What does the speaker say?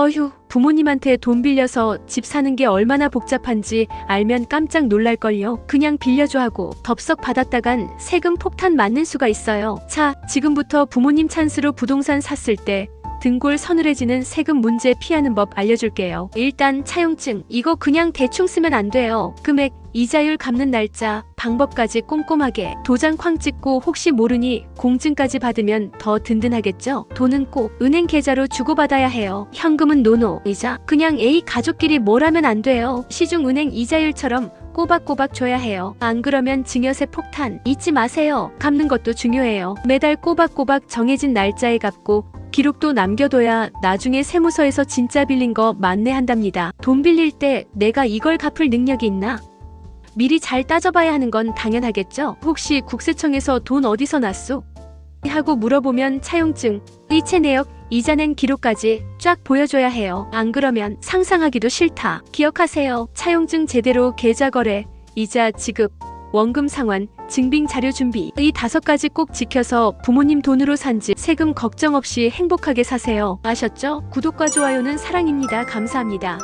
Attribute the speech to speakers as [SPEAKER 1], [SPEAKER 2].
[SPEAKER 1] 어휴, 부모님한테 돈 빌려서 집 사는 게 얼마나 복잡한지 알면 깜짝 놀랄걸요. 그냥 빌려줘 하고 덥석 받았다간 세금 폭탄 맞는 수가 있어요. 자, 지금부터 부모님 찬스로 부동산 샀을 때 등골 서늘해지는 세금 문제 피하는 법 알려줄게요. 일단 차용증 이거 그냥 대충 쓰면 안 돼요. 금액, 이자율 갚는 날짜, 방법까지 꼼꼼하게 도장 쾅 찍고 혹시 모르니 공증까지 받으면 더 든든하겠죠? 돈은 꼭 은행 계좌로 주고받아야 해요. 현금은 노노, 이자 그냥 A 가족끼리 뭘 하면 안 돼요. 시중은행 이자율처럼 꼬박꼬박 줘야 해요. 안 그러면 증여세 폭탄 잊지 마세요. 갚는 것도 중요해요. 매달 꼬박꼬박 정해진 날짜에 갚고 기록도 남겨둬야 나중에 세무서에서 진짜 빌린 거 만내한답니다. 돈 빌릴 때 내가 이걸 갚을 능력이 있나? 미리 잘 따져봐야 하는 건 당연하겠죠? 혹시 국세청에서 돈 어디서 났소? 하고 물어보면 차용증, 의체 내역, 이자 낸 기록까지 쫙 보여줘야 해요. 안 그러면 상상하기도 싫다. 기억하세요. 차용증 제대로 계좌 거래, 이자 지급, 원금 상환, 증빙 자료 준비 이 다섯 가지 꼭 지켜서 부모님 돈으로 산 집 세금 걱정 없이 행복하게 사세요. 아셨죠? 구독과 좋아요는 사랑입니다. 감사합니다.